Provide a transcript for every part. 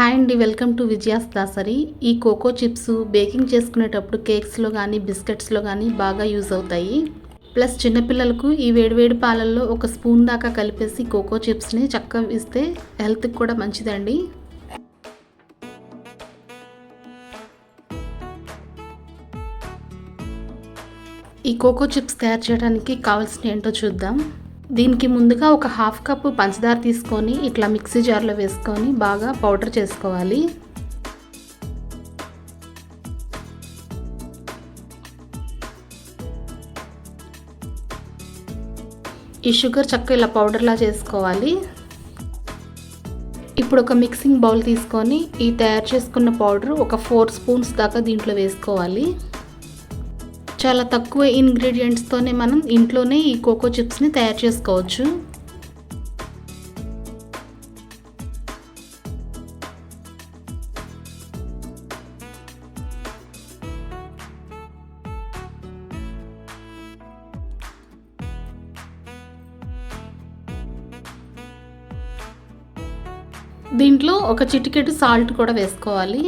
Hi అండి welcome to Vijaya's Dasari. ఈ cocoa chips baking చేసుకునేటప్పుడు కేక్స్లో కానీ బిస్కెట్స్లో కానీ బాగా యూజ్ అవుతాయి. ప్లస్ చిన్నపిల్లలకు ఈ వేడివేడి పాలల్లో ఒక స్పూన్ దాకా కలిపేసి కోకో చిప్స్ని చక్కగా ఇస్తే హెల్త్కి కూడా మంచిదండి. ఈ కోకో చిప్స్ తయారు చేయడానికి కావాల్సిన ఏంటో చూద్దాం. దీనికి ముందుగా ఒక హాఫ్ కప్పు పంచదార తీసుకొని ఇట్లా మిక్సీ జార్లో వేసుకొని బాగా పౌడర్ చేసుకోవాలి. ఈ షుగర్ చక్క ఇలా పౌడర్లా చేసుకోవాలి. ఇప్పుడు ఒక మిక్సింగ్ బౌల్ తీసుకొని ఈ తయారు చేసుకున్న పౌడర్ ఒక ఫోర్ స్పూన్స్ దాకా దీంట్లో వేసుకోవాలి. చాలా తక్కువ ఇంగ్రీడియంట్స్తోనే మనం ఇంట్లోనే ఈ కోకో చిప్స్ని తయారు చేసుకోవచ్చు. దీంట్లో ఒక చిటికెడు సాల్ట్ కూడా వేసుకోవాలి.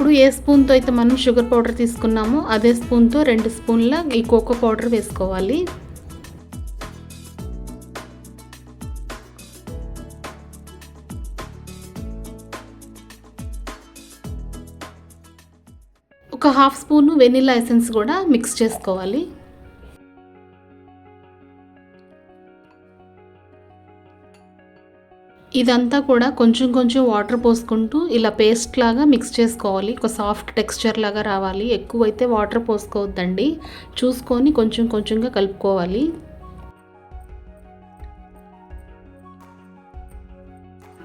ఇప్పుడు ఏ స్పూన్తో అయితే మనం షుగర్ పౌడర్ తీసుకున్నామో అదే స్పూన్తో రెండు స్పూన్ల ఈ కోకో పౌడర్ వేసుకోవాలి. ఒక హాఫ్ స్పూను వెనిలా ఎసెన్స్ కూడా మిక్స్ చేసుకోవాలి. ఇదంతా కూడా కొంచెం కొంచెం వాటర్ పోసుకుంటూ ఇలా పేస్ట్ లాగా మిక్స్ చేసుకోవాలి. ఒక సాఫ్ట్ టెక్స్చర్ లాగా రావాలి. ఎక్కువైతే వాటర్ పోసుకోవద్దండి. చూసుకొని కొంచెం కొంచెంగా కలుపుకోవాలి.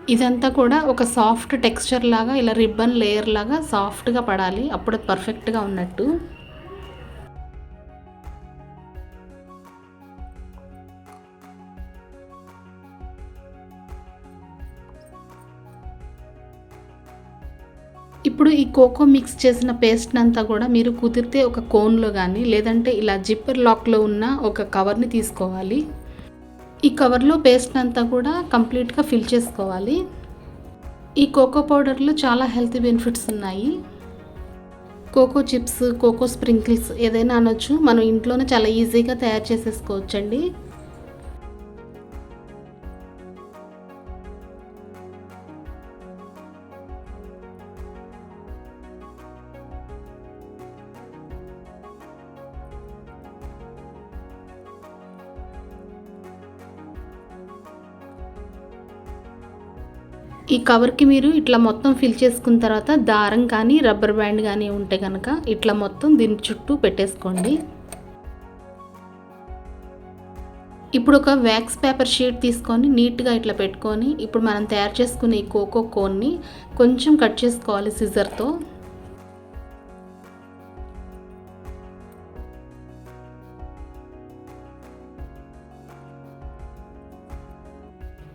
ఇదంతా కూడా ఒక సాఫ్ట్ టెక్స్చర్ లాగా ఇలా రిబ్బన్ లేయర్ లాగా సాఫ్ట్గా పడాలి. అప్పుడు పర్ఫెక్ట్గా ఉన్నట్టు. ఇప్పుడు ఈ కోకో మిక్స్ చేసిన పేస్ట్ అంతా కూడా మీరు కుదిరితే ఒక కోన్లో కానీ లేదంటే ఇలా జిప్పర్ లాక్లో ఉన్న ఒక కవర్ని తీసుకోవాలి. ఈ కవర్లో పేస్ట్ అంతా కూడా కంప్లీట్గా ఫిల్ చేసుకోవాలి. ఈ కోకో పౌడర్లో చాలా హెల్తీ బెనిఫిట్స్ ఉన్నాయి. కోకో చిప్స్ కోకో స్ప్రింకిల్స్ ఏదైనా అనొచ్చు. మనం ఇంట్లోనే చాలా ఈజీగా తయారు చేసేసుకోవచ్చండి. ఈ కవర్కి మీరు ఇట్లా మొత్తం ఫిల్ చేసుకున్న తర్వాత దారం కానీ రబ్బర్ బ్యాండ్ కానీ ఉంటే కనుక ఇట్లా మొత్తం దీని చుట్టూ పెట్టేసుకోండి. ఇప్పుడు ఒక వ్యాక్స్ పేపర్ షీట్ తీసుకొని నీట్గా ఇట్లా పెట్టుకొని ఇప్పుడు మనం తయారు చేసుకునే ఈ కోకో కోన్ని కొంచెం కట్ చేసుకోవాలి సిజర్తో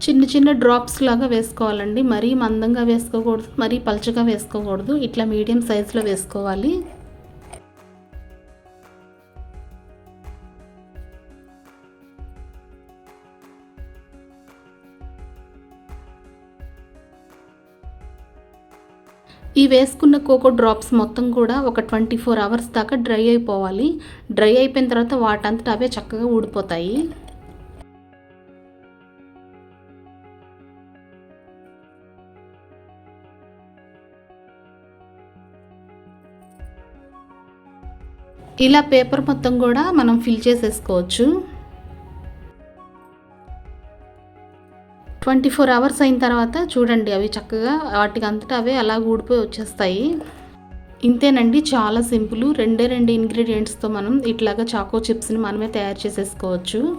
చిన్న చిన్న డ్రాప్స్ లాగా వేసుకోవాలండి. మరీ మందంగా వేసుకోకూడదు మరీ పలుచగా వేసుకోకూడదు. ఇట్లా మీడియం సైజులో వేసుకోవాలి. ఈ వేసుకున్న కోకో డ్రాప్స్ మొత్తం కూడా ఒక ట్వంటీ ఫోర్ అవర్స్ దాకా డ్రై అయిపోవాలి. డ్రై అయిపోయిన తర్వాత వాటంతటా అవే చక్కగా ఊడిపోతాయి. ఇలా పేపర్ మొత్తం కూడా మనం ఫిల్ చేసేసుకోవచ్చు. ట్వంటీ ఫోర్ అవర్స్ అయిన తర్వాత చూడండి అవి చక్కగా వాటికి అంతటా అవే అలా ఊడిపోయి వచ్చేస్తాయి. ఇంతేనండి చాలా సింపుల్. రెండే రెండు ఇంగ్రీడియంట్స్తో మనం ఇట్లాగా చాకో చిప్స్ని మనమే తయారు చేసేసుకోవచ్చు.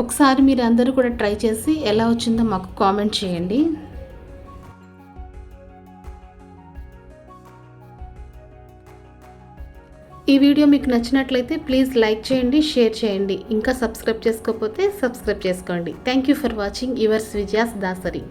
ఒకసారి మీరు అందరూ కూడా ట్రై చేసి ఎలా వచ్చిందో మాకు కామెంట్ చేయండి. ఈ వీడియో మీకు నచ్చినట్లయితే ప్లీజ్ లైక్ చేయండి షేర్ చేయండి. ఇంకా సబ్స్క్రైబ్ చేసుకోకపోతే సబ్స్క్రైబ్ చేసుకోండి. Thank you for watching yours Vijaya's Dasari